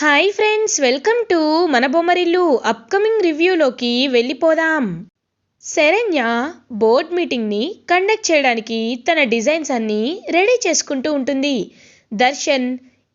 Hi friends welcome to మన Bommarillu upcoming రివ్యూలోకి వెళ్ళిపోదాం Saranya board మీటింగ్ని conduct చేయడానికి తన డిజైన్స్ అన్నీ రెడీ చేసుకుంటూ ఉంటుంది దర్శన్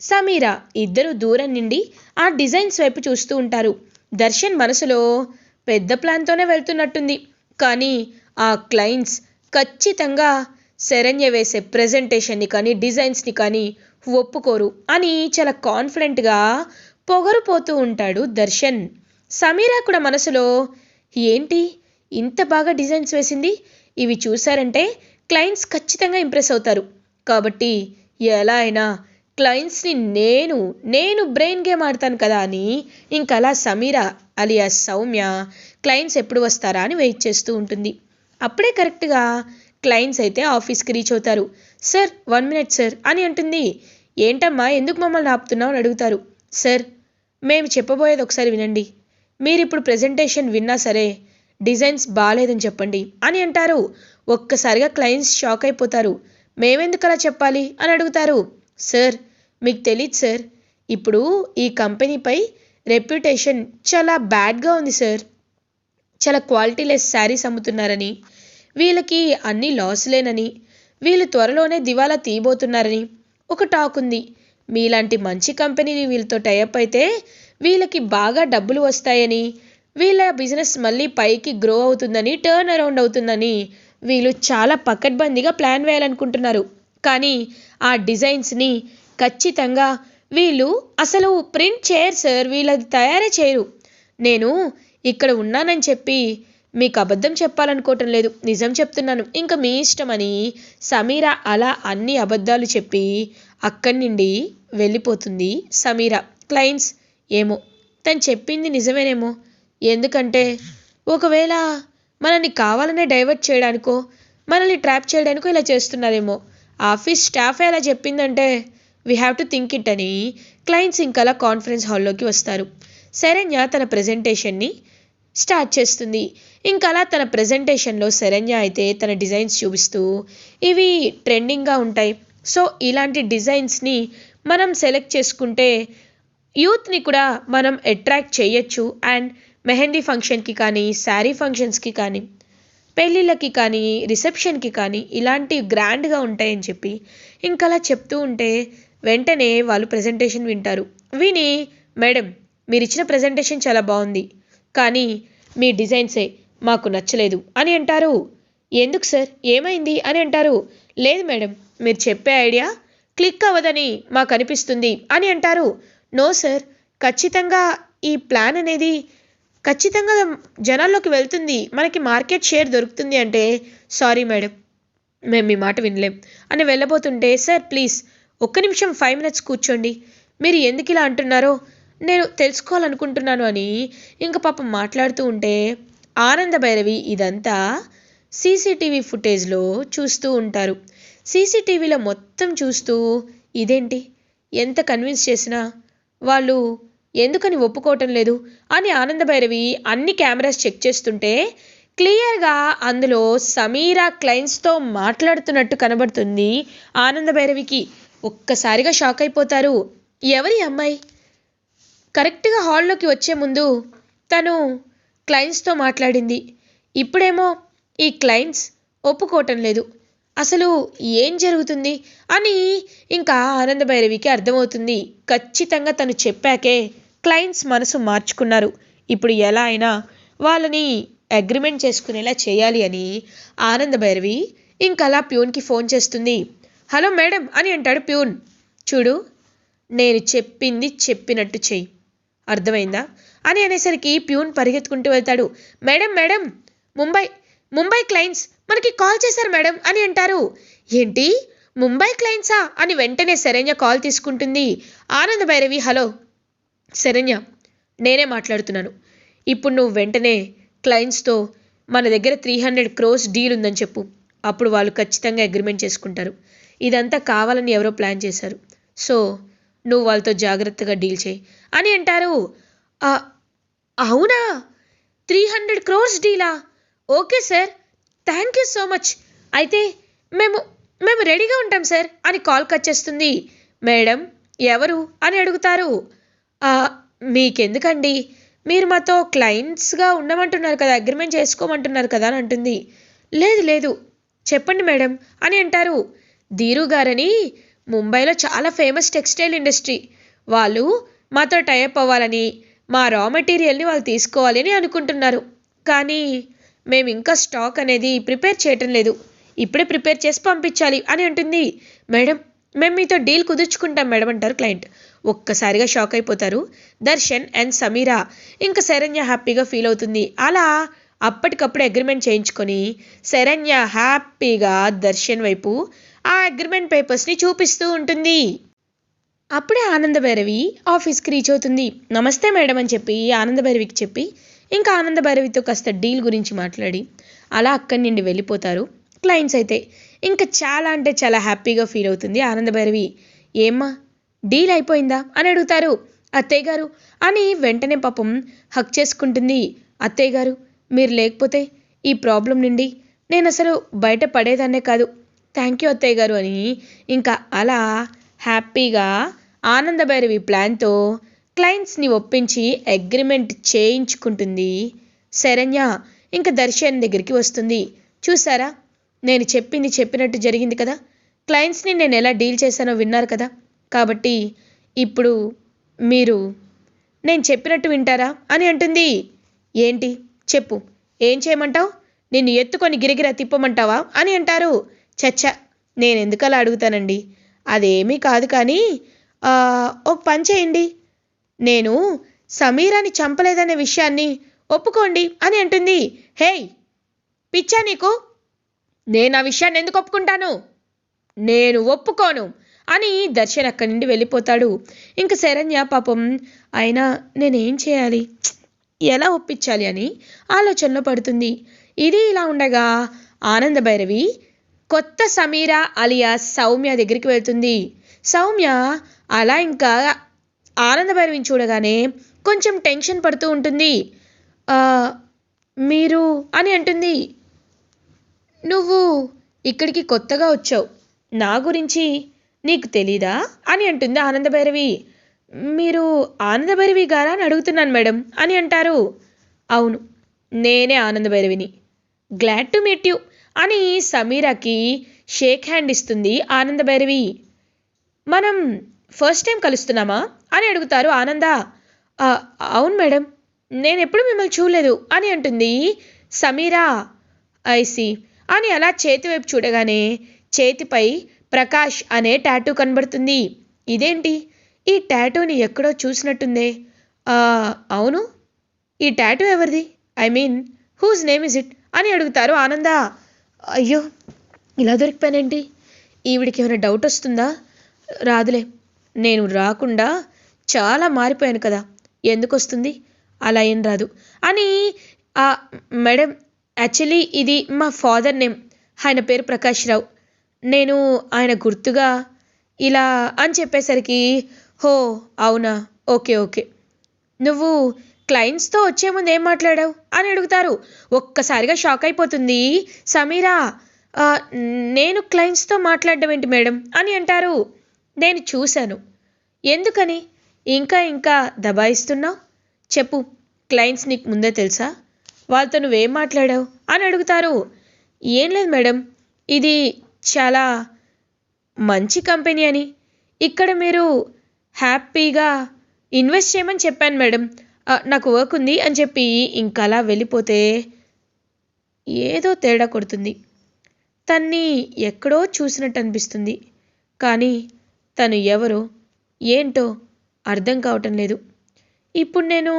సమీరా ఇద్దరు దూరం నుండి ఆ డిజైన్స్ వైపు చూస్తూ ఉంటారు దర్శన్ మనసులో పెద్ద ప్లాన్తోనే వెళ్తున్నట్టుంది కానీ ఆ క్లయింట్స్ ఖచ్చితంగా శరణ్య వేసే ప్రజెంటేషన్ని కానీ డిజైన్స్ని కానీ ఒప్పుకోరు. అని చాలా కాన్ఫిడెంట్గా పొగరుపోతూ ఉంటాడు దర్శన్. సమీరా కూడా మనసులో ఏంటి? ఇంత బాగా డిజైన్స్ వేసింది? ఇవి చూశారంటే క్లయింట్స్ ఖచ్చితంగా ఇంప్రెస్ అవుతారు. కాబట్టి ఎలా అయినా క్లయింట్స్ని నేను నేను బ్రెయిన్ గేమ్ ఆడతాను కదా అని ఇంకలా సమీర అలియా సౌమ్య క్లయింట్స్ ఎప్పుడు వస్తారా అని వెయిట్ చేస్తూ ఉంటుంది. అప్పుడే కరెక్ట్గా క్లయింట్స్ అయితే ఆఫీస్కి రీచ్ అవుతారు. సార్ వన్ మినిట్ సార్ అని అంటుంది. ఏంటమ్మా ఎందుకు మమ్మల్ని ఆపుతున్నావు అని అడుగుతారు. సార్ మేము చెప్పబోయేది ఒకసారి వినండి. మీరు ఇప్పుడు ప్రజెంటేషన్ విన్నా సరే డిజైన్స్ బాగాలేదని చెప్పండి అని అంటారు. ఒక్కసారిగా క్లయింట్స్ షాక్ అయిపోతారు. మేమెందుకు అలా చెప్పాలి అని అడుగుతారు. సార్ మీకు తెలియదు సార్. ఇప్పుడు ఈ కంపెనీపై రెప్యుటేషన్ చాలా బ్యాడ్గా ఉంది సార్. చాలా క్వాలిటీ లెస్ శారీస్ అమ్ముతున్నారని. వీళ్ళకి అన్ని లాస్లేనని వీళ్ళు త్వరలోనే దివాలా తీయబోతున్నారని ఒక టాక్ ఉంది. మీలాంటి మంచి కంపెనీ వీళ్ళతో టైఅప్ అయితే వీళ్ళకి బాగా డబ్బులు వస్తాయని వీళ్ళ బిజినెస్ మళ్ళీ పైకి గ్రో అవుతుందని టర్న్ అరౌండ్ అవుతుందని వీళ్ళు చాలా పకడ్బందీగా ప్లాన్ వేయాలనుకుంటున్నారు. కానీ ఆ డిజైన్స్ని ఖచ్చితంగా వీళ్ళు అసలు ప్రింట్ చేయరు సార్ వీళ్ళది తయారే చేయరు. నేను ఇక్కడ ఉన్నానని చెప్పి మీకు అబద్ధం చెప్పాలనుకోవటం లేదు. నిజం చెప్తున్నాను. ఇంకా మీ ఇష్టమని సమీర అలా అన్ని అబద్ధాలు చెప్పి అక్కడి నుండి వెళ్ళిపోతుంది సమీర. క్లయింట్స్ ఏమో? తను చెప్పింది నిజమేనేమో? ఎందుకంటే ఒకవేళ మనల్ని కావాలనే డైవర్ట్ చేయడానికో మనల్ని ట్రాప్ చేయడానికో ఇలా చేస్తున్నారేమో. ఆఫీస్ స్టాఫ్ ఎలా చెప్పిందంటే we have to think it అని క్లయింట్స్ ఇంకలా కాన్ఫరెన్స్ హాల్లోకి వస్తారు. శరణ్య తన ప్రజెంటేషన్ని స్టార్ట్ చేస్తుంది. ఇంకలా తన ప్రజెంటేషన్లో శరణ్య అయితే తన డిజైన్స్ చూపిస్తూ ఇవి ట్రెండింగ్గా ఉంటాయి. సో ఇలాంటి డిజైన్స్ని మనం సెలెక్ట్ చేసుకుంటే యూత్ని కూడా మనం అట్రాక్ట్ చేయొచ్చు. అండ్ మెహందీ ఫంక్షన్కి కానీ శారీ ఫంక్షన్స్కి కానీ పెళ్ళిళ్ళకి కానీ రిసెప్షన్కి కానీ ఇలాంటి గ్రాండ్గా ఉంటాయని చెప్పి ఇంకలా చెప్తూ ఉంటే వెంటనే వాళ్ళు ప్రజెంటేషన్ వింటారు. విని మేడం మీరు ఇచ్చిన ప్రజెంటేషన్ చాలా బాగుంది. కానీ మీ డిజైన్సే మాకు నచ్చలేదు అని అంటారు. ఎందుకు సార్? ఏమైంది అని అంటారు. లేదు మేడం మీరు చెప్పే ఐడియా క్లిక్ అవ్వదని మాకు అనిపిస్తుంది అని అంటారు. నో సార్ ఖచ్చితంగా ఈ ప్లాన్ అనేది ఖచ్చితంగా జనాల్లోకి వెళ్తుంది. మనకి మార్కెట్ షేర్ దొరుకుతుంది అంటే సారీ మేడం మేము మీ మాట వినలేం అని వెళ్ళబోతుంటే సార్ ప్లీజ్ ఒక్క నిమిషం ఫైవ్ మినిట్స్ కూర్చోండి. మీరు ఎందుకు ఇలా అంటున్నారో నేను తెలుసుకోవాలనుకుంటున్నాను అని ఇంకా పాపం మాట్లాడుతూ ఉంటే ఆనంద భైరవి ఇదంతా సీసీటీవీ ఫుటేజ్లో చూస్తూ ఉంటారు. సీసీటీవీలో మొత్తం చూస్తూ ఇదేంటి? ఎంత కన్విన్స్ చేసినా వాళ్ళు ఎందుకని ఒప్పుకోవటం లేదు? అని ఆనంద భైరవి అన్ని కెమెరాస్ చెక్ చేస్తుంటే క్లియర్గా అందులో సమీరా క్లయింట్స్తో మాట్లాడుతున్నట్టు కనబడుతుంది ఆనంద భైరవికి. ఒక్కసారిగా షాక్ అయిపోతారు. ఎవరి అమ్మాయి? కరెక్ట్గా హాల్లోకి వచ్చే ముందు తను క్లయింట్స్తో మాట్లాడింది. ఇప్పుడేమో ఈ క్లయింట్స్ ఒప్పుకోవటం లేదు. అసలు ఏం జరుగుతుంది? అని ఇంకా ఆనంద భైరవికి అర్థమవుతుంది. ఖచ్చితంగా తను చెప్పాకే క్లయింట్స్ మనసు మార్చుకున్నారు. ఇప్పుడు ఎలా అయినా వాళ్ళని అగ్రిమెంట్ చేసుకునేలా చేయాలి అని ఆనంద భైరవి ఇంకలా ప్యూన్కి ఫోన్ చేస్తుంది. హలో మేడం అని అంటాడు ప్యూన్. చూడు నేను చెప్పింది చెప్పినట్టు చెయ్యి. అర్థమైందా? అని అనేసరికి ప్యూన్ పరిగెత్తుకుంటూ వెళ్తాడు. Madam madam Mumbai Mumbai clients మనకి కాల్ చేశారు మేడం అని అంటారు. ఏంటి? ముంబై క్లయింట్సా? అని వెంటనే శరణ్య కాల్ తీసుకుంటుంది. ఆనంద భైరవి హలో. శరణ్య నేనే మాట్లాడుతున్నాను. ఇప్పుడు నువ్వు వెంటనే క్లయింట్స్తో మన దగ్గర త్రీ హండ్రెడ్ క్రోస్ డీల్ ఉందని చెప్పు. అప్పుడు వాళ్ళు ఖచ్చితంగా అగ్రిమెంట్ చేసుకుంటారు. ఇదంతా కావాలని ఎవరో ప్లాన్ చేశారు. సో నువ్వు వాళ్ళతో జాగ్రత్తగా డీల్ చేయి. అని అంటారు. అవునా? త్రీ హండ్రెడ్ క్రోర్స్ డీలా? Okay sir. Thank you so much. అయితే మేము మేము రెడీగా ఉంటాం సార్ అని కాల్ కట్ చేస్తుంది. మేడం ఎవరు? అని అడుగుతారు. మీకెందుకండి? మీరు మాతో క్లయింట్స్గా ఉండమంటున్నారు కదా అగ్రిమెంట్ చేసుకోమంటున్నారు కదా అని అంటుంది. లేదు లేదు. చెప్పండి మేడం అని అంటారు. ధీరు గారని ముంబైలో చాలా ఫేమస్ టెక్స్టైల్ ఇండస్ట్రీ. వాళ్ళు మాతో టైప్ అవ్వాలని మా రా మెటీరియల్ని వాళ్ళు తీసుకోవాలి అని అనుకుంటున్నారు. కానీ మేము ఇంకా స్టాక్ అనేది ప్రిపేర్ చేయటం లేదు. ఇప్పుడే ప్రిపేర్ చేసి పంపించాలి అని అంటుంది మేడం. మేము మీతో డీల్ కుదుర్చుకుంటాం మేడం అంటారు క్లయింట్ ఒక్కసారిగా షాక్ అయిపోతారు. దర్శన్ అండ్ సమీరా ఇంకా శరణ్య హ్యాపీగా ఫీల్ అవుతుంది. అలా అప్పటికప్పుడు అగ్రిమెంట్ చేయించుకొని శరణ్య హ్యాపీగా దర్శన్ వైపు ఆ అగ్రిమెంట్ పేపర్స్ని చూపిస్తూ ఉంటుంది. అప్పుడే ఆనందభైరవి ఆఫీస్కి రీచ్ అవుతుంది. నమస్తే మేడం అని చెప్పి ఆనందభైరవికి చెప్పి ఇంకా ఆనందభైరవితో కాస్త డీల్ గురించి మాట్లాడి అలా అక్కడి నుండి వెళ్ళిపోతారు. క్లయింట్స్ అయితే ఇంకా చాలా అంటే చాలా హ్యాపీగా ఫీల్ అవుతుంది ఆనందభైరవి. ఏమ్మా డీల్ అయిపోయిందా అని అడుగుతారు. అత్తయ్య గారు అని వెంటనే పాపం హక్ చేసుకుంటుంది. అత్తయ్య గారు మీరు లేకపోతే ఈ ప్రాబ్లం నుండి నేను అసలు బయట పడేదాన్నే కాదు. థ్యాంక్ యూ అత్తయ్య గారు అని ఇంకా అలా హ్యాపీగా ఆనందభైరవి ప్లాన్తో క్లయింట్స్ని ఒప్పించి అగ్రిమెంట్ చేయించుకుంటుంది. శరణ్య ఇంకా దర్శన్ దగ్గరికి వస్తుంది. చూసారా నేను చెప్పింది చెప్పినట్టు జరిగింది కదా? క్లయింట్స్ని నేను ఎలా డీల్ చేశానో విన్నారు కదా? కాబట్టి ఇప్పుడు మీరు నేను చెప్పినట్టు వింటారా అని అంటుంది. ఏంటి? చెప్పు. ఏం చేయమంటావు? నిన్ను ఎత్తుకొని గిరిగిరా తిప్పమంటావా అని అంటారు. చచ్చ నేను ఎందుకలా అడుగుతానండి? అదేమీ కాదు కానీ ఒక పని చేయండి. నేను సమీరాని చంపలేదనే విషయాన్ని ఒప్పుకోండి అని అంటుంది. హేయ్ పిచ్చా నీకు? నేను ఆ విషయాన్ని ఎందుకు ఒప్పుకుంటాను? నేను ఒప్పుకోను అని దర్శన్ అక్కడి నుండి వెళ్ళిపోతాడు. ఇంక శరణ్య పాపం అయినా నేనేం చేయాలి? ఎలా ఒప్పించాలి అని ఆలోచనలో పడుతుంది. ఇది ఇలా ఉండగా ఆనంద భైరవి కొత్త సమీర అలియా సౌమ్య దగ్గరికి వెళ్తుంది. సౌమ్య అలా ఇంకా ఆనందభైరవిని చూడగానే కొంచెం టెన్షన్ పడుతూ ఉంటుంది. మీరు అని అంటుంది. నువ్వు ఇక్కడికి కొత్తగా వచ్చావు. నా గురించి నీకు తెలీదా? అని అంటుంది ఆనందభైరవి మీరు ఆనందభైరవి గారా? అని అడుగుతున్నాను మేడం అని అంటారు. అవును నేనే ఆనందభైరవిని గ్లాడ్ టు మీట్ యూ. అని సమీరాకి షేక్ హ్యాండ్ ఇస్తుంది ఆనందభైరవి. మనం ఫస్ట్ టైం కలుస్తున్నామా? అని అడుగుతారు ఆనంద. అవును మేడం. నేను ఎప్పుడు మిమ్మల్ని చూడలేదు అని అంటుంది సమీరా. ఐసి అని అలా చేతి వైపు చూడగానే చేతిపై ప్రకాష్ అనే టాటూ కనబడుతుంది. ఇదేంటి? ఈ టాటూని ఎక్కడో చూసినట్టుందే. అవును. ఈ టాటూ ఎవరిది? I mean whose name is it? అని అడుగుతారు ఆనంద. అయ్యో ఇలా దొరికిపోయానండి. ఈవిడికి ఏమైనా డౌట్ వస్తుందా? రాదులే నేను రాకుండా చాలా మారిపోయాను కదా. ఎందుకు వస్తుంది? అలా ఏం రాదు. అని ఆ మేడం యాక్చువల్లీ ఇది మా ఫాదర్ నేమ్. ఆయన పేరు ప్రకాష్ రావు. నేను ఆయన గుర్తుగా ఇలా అని చెప్పేసరికి హో అవునా? Okay okay. నువ్వు క్లయింట్స్తో వచ్చే ముందు ఏం మాట్లాడావు? అని అడుగుతారు. ఒక్కసారిగా షాక్ అయిపోతుంది. సమీరా నేను క్లయింట్స్తో మాట్లాడడం ఏంటి మేడం? అని అంటారు. నేను చూశాను. ఎందుకని? ఇంకా ఇంకా దబాయిస్తున్నావు? చెప్పు. క్లయింట్స్ నీకు ముందే తెలుసా? వాళ్ళతో నువ్వేం మాట్లాడావు? అని అడుగుతారు. ఏం లేదు మేడం. ఇది చాలా మంచి కంపెనీ అని. ఇక్కడ మీరు హ్యాపీగా ఇన్వెస్ట్ చేయమని చెప్పాను మేడం. నాకు వర్క్ ఉంది అని చెప్పి ఇంకా అలా వెళ్ళిపోతే ఏదో తేడా కొడుతుంది. తన్ని ఎక్కడో చూసినట్టు అనిపిస్తుంది. కానీ తను ఎవరో ఏంటో అర్థం కావటం లేదు. ఇప్పుడు నేను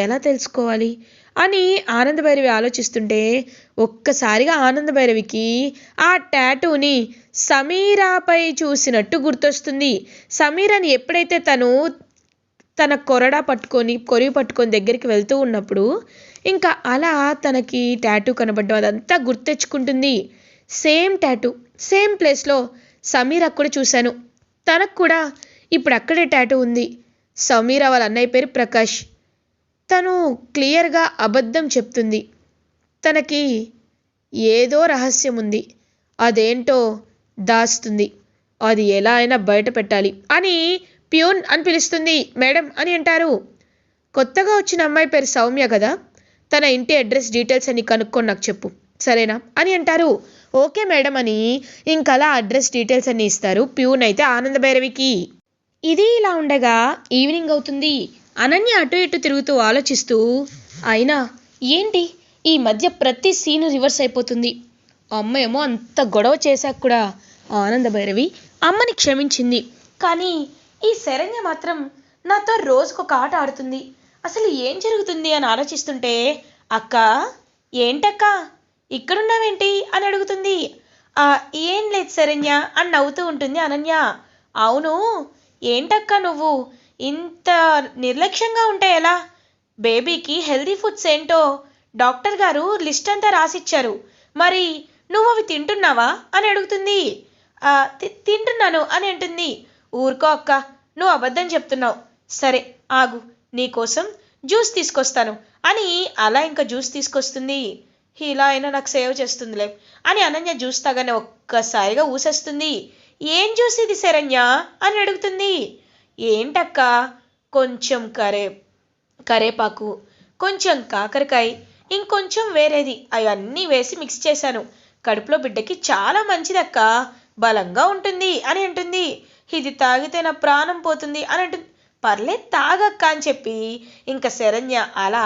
ఎలా తెలుసుకోవాలి? అని ఆనందభైరవి ఆలోచిస్తుంటే ఒక్కసారిగా ఆనందభైరవికి ఆ ట్యాటూని సమీరాపై చూసినట్టు గుర్తొస్తుంది. సమీరాని ఎప్పుడైతే తను తన కొరడా పట్టుకొని కొరివి పట్టుకొని దగ్గరికి వెళ్తూ ఉన్నప్పుడు ఇంకా అలా తనకి ట్యాటూ కనబడడం అదంతా గుర్తెచ్చుకుంటుంది సేమ్ ట్యాటూ సేమ్ ప్లేస్లో సమీర కూడా చూశాను. తనకు కూడా ఇప్పుడు అక్కడే ట్యాటూ ఉంది. సమీర వాళ్ళ అన్నయ్య పేరు ప్రకాష్. తను క్లియర్గా అబద్ధం చెప్తుంది. తనకి ఏదో రహస్యం ఉంది. అదేంటో దాస్తుంది అది ఎలా అయినా బయట పెట్టాలి అని ప్యూన్ అని పిలుస్తుంది మేడం అని అంటారు. కొత్తగా వచ్చిన అమ్మాయి పేరు సౌమ్య కదా? తన ఇంటి అడ్రస్ డీటెయిల్స్ అని కనుక్కొని నాకు చెప్పు సరేనా? అని అంటారు. ఓకే మేడం అని ఇంకలా అడ్రస్ డీటెయిల్స్ అన్ని ఇస్తారు ప్యూన్ అయితే ఆనంద భైరవికి. ఇది ఇలా ఉండగా ఈవినింగ్ అవుతుంది. అనన్య అటు ఇటు తిరుగుతూ ఆలోచిస్తూ అయినా ఏంటి ఈ మధ్య ప్రతి సీను రివర్స్ అయిపోతుంది. అమ్మ ఏమో అంత గొడవ చేశాక కూడా ఆనంద భైరవి అమ్మని క్షమించింది. కానీ ఈ శరణ్య మాత్రం నాతో రోజుకొక ఆట ఆడుతుంది. అసలు ఏం జరుగుతుంది అని ఆలోచిస్తుంటే అక్క ఏంటక్క? ఇక్కడున్నావేంటి అని అడుగుతుంది. "ఆ, ఏం లేదు శరణ్య అని నవ్వుతూ ఉంటుంది అనన్య. అవును ఏంటక్క నువ్వు? ఇంత నిర్లక్ష్యంగా ఉంటే ఎలా? బేబీకి హెల్దీ ఫుడ్స్ ఏంటో డాక్టర్ గారు లిస్ట్ అంతా రాసిచ్చారు. మరి నువ్వు అవి తింటున్నావా అని అడుగుతుంది. తింటున్నాను అని అంటుంది. ఊరుకో అక్క నువ్వు అబద్ధం చెప్తున్నావు. సరే ఆగు నీకోసం జ్యూస్ తీసుకొస్తాను. అని అలా ఇంకా జ్యూస్ తీసుకొస్తుంది. ఇలా అయినా నాకు సేవ్ చేస్తుందిలే అని అనన్య జ్యూస్ తాగానే ఒక్కసారిగా ఊసేస్తుంది. ఏం జ్యూస్ ఇది శరణ్య? అని అడుగుతుంది. ఏంటక్క? కొంచెం కరే కరేపాకు కొంచెం కాకరకాయ ఇంకొంచెం వేరేది. అవన్నీ వేసి మిక్స్ చేశాను. కడుపులో బిడ్డకి చాలా మంచిదక్క బలంగా ఉంటుంది అని అంటుంది. ఇది తాగితే నా ప్రాణం పోతుంది అని అంటుంది పర్లే తాగక్క అని చెప్పి ఇంకా శరణ్య అలా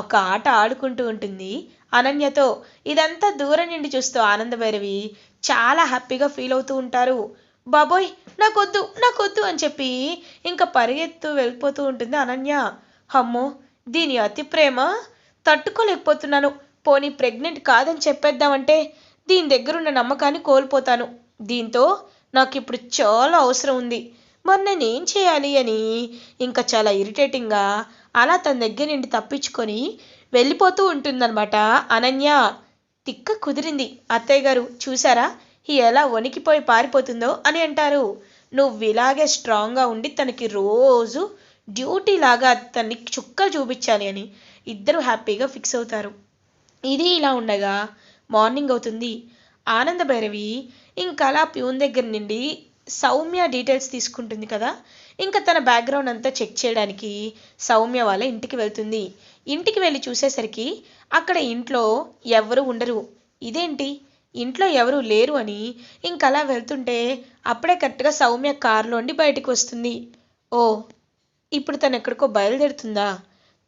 ఒక ఆట ఆడుకుంటూ ఉంటుంది. అనన్యతో ఇదంతా దూరం నుండి చూస్తూ ఆనందభైరవి చాలా హ్యాపీగా ఫీల్ అవుతూ ఉంటారు. బాబోయ్ నాకొద్దు నాకొద్దు అని చెప్పి ఇంకా పరిగెత్తు వెళ్ళిపోతూ ఉంటుంది అనన్య. అమ్మో దీని అతి ప్రేమ. తట్టుకోలేకపోతున్నాను. పోనీ ప్రెగ్నెంట్ కాదని చెప్పేద్దామంటే దీని దగ్గరున్న నమ్మకాన్ని కోల్పోతాను. దీంతో నాకు ఇప్పుడు చాలా అవసరం ఉంది. మరి నేను ఏం చేయాలి అని ఇంకా చాలా ఇరిటేటింగ్గా అలా తన దగ్గర నుండి తప్పించుకొని వెళ్ళిపోతూ ఉంటుందన్నమాట. అనన్య తిక్క కుదిరింది. అత్తయ్య గారు చూసారా? ఎలా వణికిపోయి పారిపోతుందో అని అంటారు. నువ్వు ఇలాగే స్ట్రాంగ్గా ఉండి తనకి రోజు డ్యూటీ లాగా తనని చుక్కలు చూపించాలి అని ఇద్దరు హ్యాపీగా ఫిక్స్ అవుతారు. ఇది ఇలా ఉండగా మార్నింగ్ అవుతుంది. ఆనంద భైరవి ఇంకా అలా ప్యూన్ దగ్గర నుండి సౌమ్య డీటెయిల్స్ తీసుకుంటుంది కదా. ఇంకా తన బ్యాక్గ్రౌండ్ అంతా చెక్ చేయడానికి సౌమ్య వాళ్ళ ఇంటికి వెళ్తుంది. ఇంటికి వెళ్ళి చూసేసరికి అక్కడ ఇంట్లో ఎవరు ఉండరు. ఇదేంటి? ఇంట్లో ఎవరు లేరు అని ఇంకా అలా వెళ్తుంటే అప్పుడే కరెక్ట్గా సౌమ్య కారులోండి బయటికి వస్తుంది. ఓ ఇప్పుడు తను ఎక్కడికో బయలుదేరుతుందా?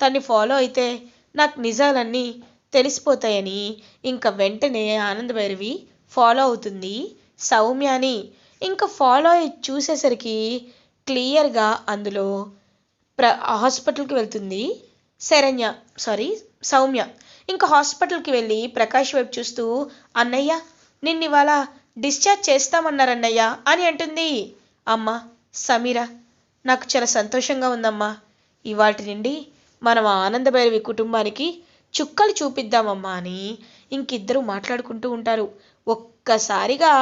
తన్ని ఫాలో అయితే నాకు నిజాలన్నీ తెలిసిపోతాయని ఇంకా వెంటనే ఆనంద భైరవి ఫాలో అవుతుంది. సౌమ్యని ఇంకా ఫాలో అయ్యి చూసేసరికి క్లియర్గా అందులో ప్ర హాస్పిటల్కి వెళ్తుంది శరణ్య సారీ సౌమ్య. ఇంకా హాస్పిటల్కి వెళ్ళి ప్రకాష్ వైపు చూస్తూ అన్నయ్య నిన్ను ఇవాళ డిశ్చార్జ్ చేస్తామన్నారన్నయ్య అని అంటుంది. అమ్మ సమీర నాకు చాలా సంతోషంగా ఉందమ్మా. ఇవాటి నుండి మనం ఆనందభైరవి కుటుంబానికి చుక్కలు చూపిద్దామమ్మా అని ఇంకిద్దరూ మాట్లాడుకుంటూ ఉంటారు. ఒక్కసారిగా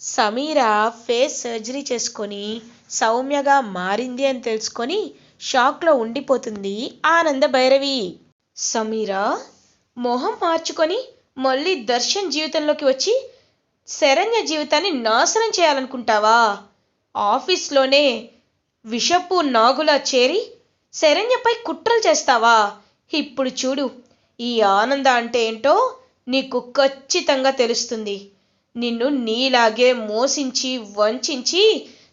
సమీర ఫేస్ సర్జరీ చేసుకొని సౌమ్యగా మారింది అని తెలుసుకొని షాక్లో ఉండిపోతుంది ఆనంద భైరవి. సమీర మొహం మార్చుకొని మళ్ళీ దర్శన్ జీవితంలోకి వచ్చి శరణ్య జీవితాన్ని నాశనం చేయాలనుకుంటావా? ఆఫీస్లోనే విషపు నాగులా చేరి శరణ్యపై కుట్రలు చేస్తావా? ఇప్పుడు చూడు ఈ ఆనంద అంటే ఏంటో నీకు ఖచ్చితంగా తెలుస్తుంది. నిన్ను నీలాగే మోసించి వంచించి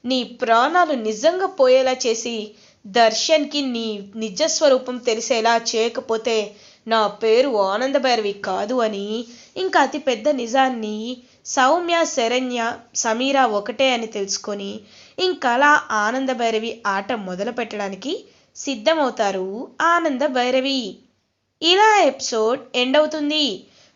నీ ప్రాణాలు నిజంగా పోయేలా చేసి దర్శన్కి నీ నిజస్వరూపం తెలిసేలా చేయకపోతే నా పేరు ఆనంద భైరవి కాదు అని ఇంకా అతి పెద్ద నిజాన్ని సౌమ్య శరణ్య సమీర ఒకటే అని తెలుసుకొని ఇంకలా ఆనంద భైరవి ఆట మొదలు పెట్టడానికి సిద్ధమవుతారు ఆనంద భైరవి. ఇలా ఎపిసోడ్ ఎండ్ అవుతుంది.